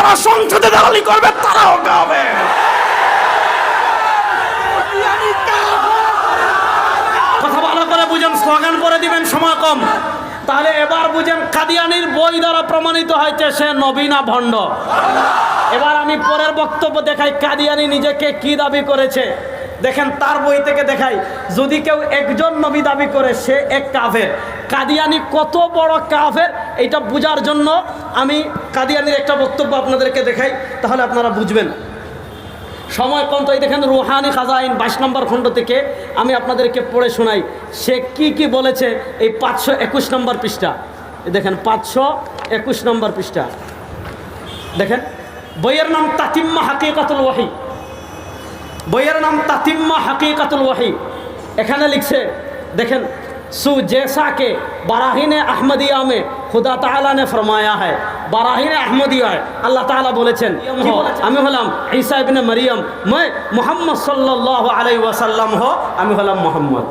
যারা সংসদে দালালি করবে, তারাও গাবে। কথা ভালো করে বুঝেন, স্লোগান করে দিবেন সময় কম তাহলে এবার বুঝেন, কাদিয়ানির বই দ্বারা প্রমাণিত হয়েছে সে নবীনা ভণ্ড। এবার আমি পরের বক্তব্য দেখাই, কাদিয়ানি নিজেকে কি দাবি করেছে? দেখেন, তার বই থেকে দেখাই, যদি কেউ একজন নবী দাবি করে, সে এক কাফের। কাদিয়ানি কত বড় কাফের এটা বোঝার জন্য আমি কাদিয়ানির একটা বক্তব্য আপনাদেরকে দেখাই, তাহলে আপনারা বুঝবেন। সময় কম, তো এই দেখেন রুহানি খাজাইন বাইশ নম্বর খণ্ড থেকে আমি আপনাদেরকে পড়ে শোনাই। সে কি কি বলেছে এই পাঁচশো একুশ নম্বর পৃষ্ঠা? দেখেন, পাঁচশো একুশ নম্বর পৃষ্ঠা। দেখেন, বইয়ের নাম তাতিম্মা হাকিকাতুল ওয়াহি। বইয়ের নাম তাতিম্মা হাকিকাতুল ওয়াহি। এখানে লিখছে, দেখেন, সু জেসাকে বারাহিনে আহমদিয়ামে খুদা তালা নে ফরমায়া হয় বারাহিন আহমদি হয়। আল্লাহ তালা বলেছেন আমি হলাম। ঈসা ইবনে মরিয়ম মই মোহাম্মদ সাল্লাহ আলাই ওয়াসাল্লাম হ আমি হলাম মোহাম্মদ।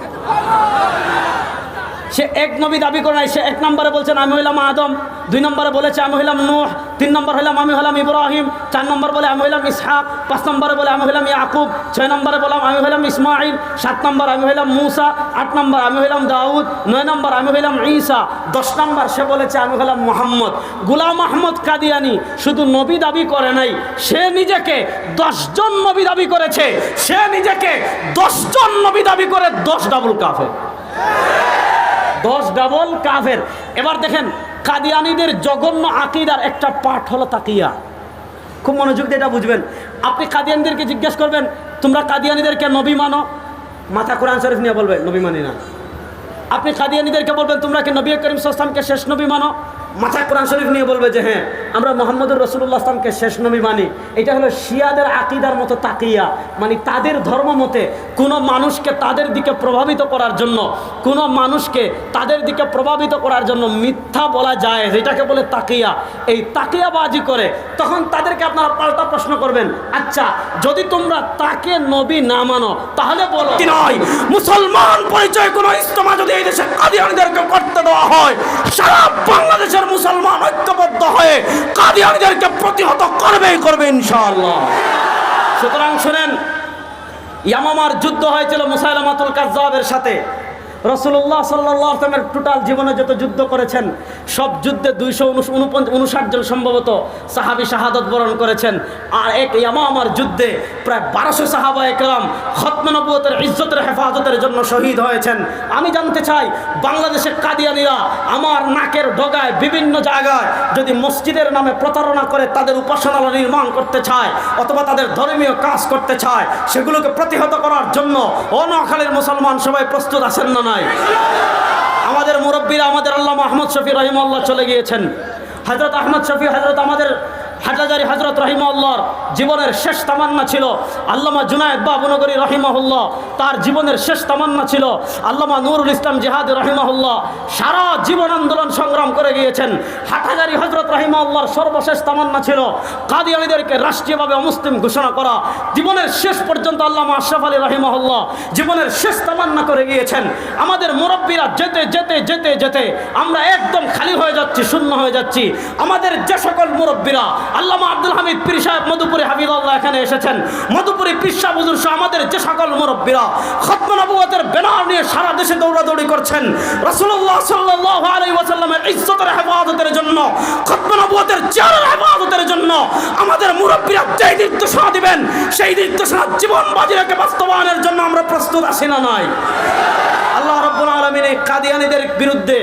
সে এক নবী দাবি করে নাই সে এক নম্বরে বলছেন আমি হইলাম আদম দুই নম্বরে বলেছে আমি হইলাম নূহ তিন নম্বর হইলাম আমি হলাম ইব্রাহিম চার নম্বর বলে আমি হইলাম ইসহাক পাঁচ নম্বরে বলে আমি হইলাম ইয়াকুব ছয় নম্বরে বললাম আমি হইলাম ইসমাইল সাত নম্বর আমি হইলাম মুসা আট নম্বর আমি হইলাম দাউদ নয় নম্বর আমি হইলাম ঈসা দশ নম্বর সে বলেছে আমি হলাম মোহাম্মদ গুলাম আহমদ কাদিয়ানি শুধু নবী দাবি করে নাই সে নিজেকে দশজন নবী দাবি করেছে সে নিজেকে দশজন নবী দাবি করে দশ ডাবল কাফের দশ ডাবল কাফের। এবার দেখেন, কাদিয়ানিদের জঘন্য আকিদার একটা পাঠ হলো তাকিয়া। খুব মনোযোগ দিয়ে এটা বুঝবেন। আপনি কাদিয়ানিদেরকে জিজ্ঞেস করবেন, তোমরা কাদিয়ানিদেরকে নবী মানো? মাথা কোরআন শরীফ নিয়ে বলবে, নবী মানি না। আপনি কাদিয়ানিদেরকে বলবেন, তোমরা কি নবী করিম সাল্লামকে শেষ নবী মানো? মাথা কোরআন শরীফ নিয়ে বলবে যে হ্যাঁ আমরা মোহাম্মদুর রসুল্লাহ আসলামকে শেষ নবী মানি। এটা হলো শিয়াদের আকিদার মতো তাকিয়া মানে তাদের ধর্ম মতে কোনো মানুষকে তাদের দিকে প্রভাবিত করার জন্য, কোনো মানুষকে তাদের দিকে প্রভাবিত করার জন্য মিথ্যা বলা যায়, যেটাকে বলে তাকিয়া। এই তাকিয়াবাজি করে তখন তাদেরকে আপনারা পাল্টা প্রশ্ন করবেন আচ্ছা যদি তোমরা তাকে নবী না মানো, তাহলে বলো নয়? মুসলমান পরিচয় কোনো ইস্তমা যদি এই দেশে করতে দেওয়া হয়। সারা বাংলাদেশের মুসলমান ঐক্যবদ্ধ হয়ে কাদিয়ানিদেরকে প্রতিহত করবেই করবে ইনশাআল্লাহ। সুতরাং শুনেন, ইয়ামামার যুদ্ধ হয়েছিল মুসাইলামাতুল কাজাবের সাথে। রসুল্লাহ সাল্লাহ আসলামের টোটাল জীবনে যত যুদ্ধ করেছেন, সব যুদ্ধে দুইশো উনষাট জন সম্ভবত সাহাবি শাহাদত বরণ করেছেন। আর এক ইয়ামামার যুদ্ধে প্রায় বারোশো সাহাবা একরাম খতমনবুয়তের ইজ্জতের, হেফাজতের জন্য শহীদ হয়েছেন। আমি জানতে চাই, বাংলাদেশের কাদিয়ানিরা আমার নাকের ডগায় বিভিন্ন জায়গায় যদি মসজিদের নামে প্রতারণা করে তাদের উপাসনালয় নির্মাণ করতে চায় অথবা তাদের ধর্মীয় কাজ করতে চায়, সেগুলোকে প্রতিহত করার জন্য অনখালের মুসলমান সবাই প্রস্তুত আছেন না নাই। আমাদের মুরব্বীরা, আমাদের আল্লাহ মোহাম্মদ শফি রহিমাল্লাহ চলে গিয়েছেন। হজরত আহমদ শফি হজরত আমাদের হাটাজারি হজরত রহিমাল্লাহর জীবনের শেষ তামান্না ছিল। আল্লামা জুনায়দ বাবুনগরী রহিমাহুল্লাহ তার জীবনের শেষ তামান্না ছিল। আল্লামা নুরুল ইসলাম জেহাদ রহিমাহুল্লাহ সারা জীবন আন্দোলন সংগ্রাম করে গিয়েছেন। হাটাজারি হজরত রহিমাল্লাহর সর্বশেষ তামান্না ছিল। কাদিয়ানিদেরকে রাষ্ট্রীয়ভাবে অমুসলিম ঘোষণা করা। জীবনের শেষ পর্যন্ত আল্লামা আশরাফ আলী রহিমাহুল্লাহ জীবনের শেষ তামান্না করে গিয়েছেন। আমাদের মুরব্বীরা যেতে যেতে যেতে যেতে আমরা একদম খালি হয়ে যাচ্ছি, শূন্য হয়ে যাচ্ছি। আমাদের যে সকল মুরব্বীরা আল্লামা আব্দুল হামিদ পীর সাহেব মধুপুরি হাবিবুল্লাহ এখানে এসেছেন। মধুপুরি পিসা বুজুর আমাদের যে সকল মুরব্বীরা খতম নবুয়তের ব্যানার নিয়ে সারা দেশে দৌড়াদৌড়ি করছেন। রাসূলুল্লাহ সাল্লাল্লাহু আলাইহি ওয়াসাল্লামের ইজ্জতের হেফাজতের জন্য, খতম নবুয়তের চেয়ারের হেফাজতের জন্য আমাদের মুরব্বীরা যেই নির্দেশনা দিবেন, সেই নির্দেশনা জীবন বাজি রেখে বাস্তবায়নের জন্য আমরা প্রস্তুত আছি না নয় আল্লাহ কাদিয়ানিদের বিরুদ্ধে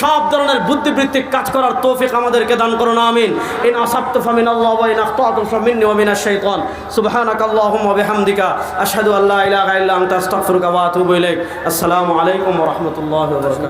সব ধরনের বুদ্ধিবৃত্তিক কাজ করার তৌফিক আমাদেরকে দান করুন, আমিন। ইন আসাবতু ফামিন আল্লাহ ওয়া ইন আখতাতু ফামিন ওয়া মিনাশ শাইতান। সুবহানাকা আল্লাহুম্মা বিহামদিকা, আশহাদু আল্লা ইলাহা ইল্লা আনতা, আস্তাগফিরুকা ওয়া আতুবু ইলাইক। আসসালামু আলাইকুম ওয়া রাহমাতুল্লাহি ওয়া বারাকাতুহু।